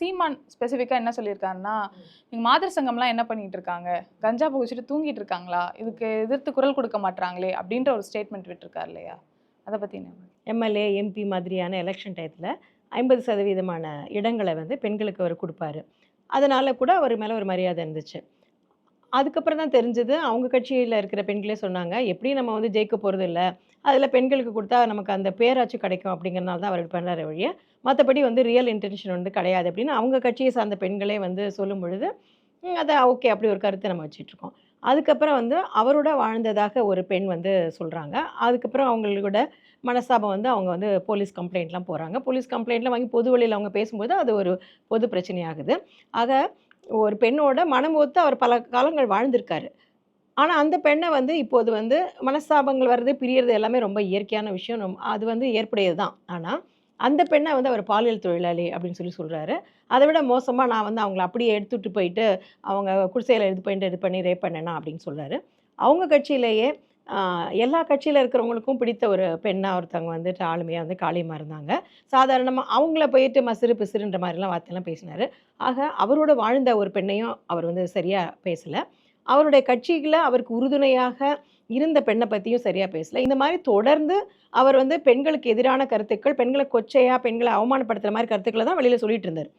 சீமான் ஸ்பெசிஃபிக்காக என்ன சொல்லியிருக்காருன்னா நீங்க மாதர் சங்கம்லாம் என்ன பண்ணிட்டு இருக்காங்க கஞ்சா புகுச்சிட்டு தூங்கிட்டு இருக்காங்களா இதுக்கு எதிர்த்து குரல் கொடுக்க மாட்றாங்களே? அப்படின்ற ஒரு ஸ்டேட்மெண்ட் விட்டுருக்காரு இல்லையா? அதை பத்தி என்ன எம்எல்ஏ எம்பி மாதிரியான எலெக்ஷன் டயத்தில் ஐம்பது சதவீதமான இடங்களை வந்து பெண்களுக்கு அவர் கொடுப்பாரு. அதனால் கூட அவர் மேலே ஒரு மரியாதை இருந்துச்சு. அதுக்கப்புறம் தான் தெரிஞ்சது. அவங்க கட்சியில் இருக்கிற பெண்களே சொன்னாங்க எப்படி நம்ம வந்து ஜெயிக்க போகிறது இல்லை அதில் பெண்களுக்கு கொடுத்தா நமக்கு அந்த பேராச்சும் கிடைக்கும். அப்படிங்கிறனால தான் அவர் பண்ணார் வழிய மற்றபடி வந்து ரியல் இன்டென்ஷன் வந்து கிடையாது அப்படின்னு அவங்க கட்சியை சார்ந்த பெண்களே வந்து சொல்லும் பொழுது அதை ஓகே அப்படி ஒரு கருத்தை நம்ம வச்சிட்ருக்கோம் அதுக்கப்புறம் வந்து அவரோட வாழ்ந்ததாக ஒரு பெண் வந்து சொல்கிறாங்க அதுக்கப்புறம் அவங்களோட மனஸ்தாபம் வந்து அவங்க வந்து போலீஸ் கம்ப்ளைண்ட்லாம் போகிறாங்க போலீஸ் கம்ப்ளைண்ட்லாம் வாங்கி பொது வழியில் அவங்க பேசும்போது அது ஒரு பொது பிரச்சனையாகுது. ஆக ஒரு பெண்ணோட மனம் ஒத்து அவர் பல காலங்கள் வாழ்ந்திருக்காரு. ஆனால் அந்த பெண்ணை வந்து இப்போது வந்து மனஸ்தாபங்கள் வர்றது பிரியறது எல்லாமே ரொம்ப இயற்கையான விஷயம். அது வந்து ஏற்புடையது தான். ஆனால் அந்த பெண்ணை வந்து அவர் பாலியல் தொழிலாளி அப்படின்னு சொல்லி சொல்கிறாரு அதை விட மோசமாக நான் வந்து அவங்கள அப்படியே எடுத்துகிட்டு போயிட்டு அவங்க குடிசையில் இது பண்ணிட்டு இது பண்ணி ரேப் பண்ணேனா அப்படின்னு சொல்கிறாரு அவங்க கட்சியிலேயே எல்லா கட்சியில் இருக்கிறவங்களுக்கும் பிடித்த ஒரு பெண்ணாக ஒருத்தவங்க வந்துட்டு ஆளுமையாக வந்து காளியமாக இருந்தாங்க சாதாரணமாக அவங்கள போயிட்டு மசிறு பிசிறுன்ற மாதிரிலாம் வார்த்தையெல்லாம் பேசினார். ஆக அவரோட வாழ்ந்த ஒரு பெண்ணையும் அவர் வந்து சரியாக பேசலை. அவருடைய கட்சியில் அவருக்கு உறுதுணையாக இருந்த பெண்ணை பற்றியும் சரியாக பேசலை. இந்த மாதிரி தொடர்ந்து அவர் வந்து பெண்களுக்கு எதிரான கருத்துக்கள் பெண்களை கொச்சையாக பெண்களை அவமானப்படுத்துகிற மாதிரி கருத்துக்களை தான் வெளியில் சொல்லிட்டு இருந்தார்.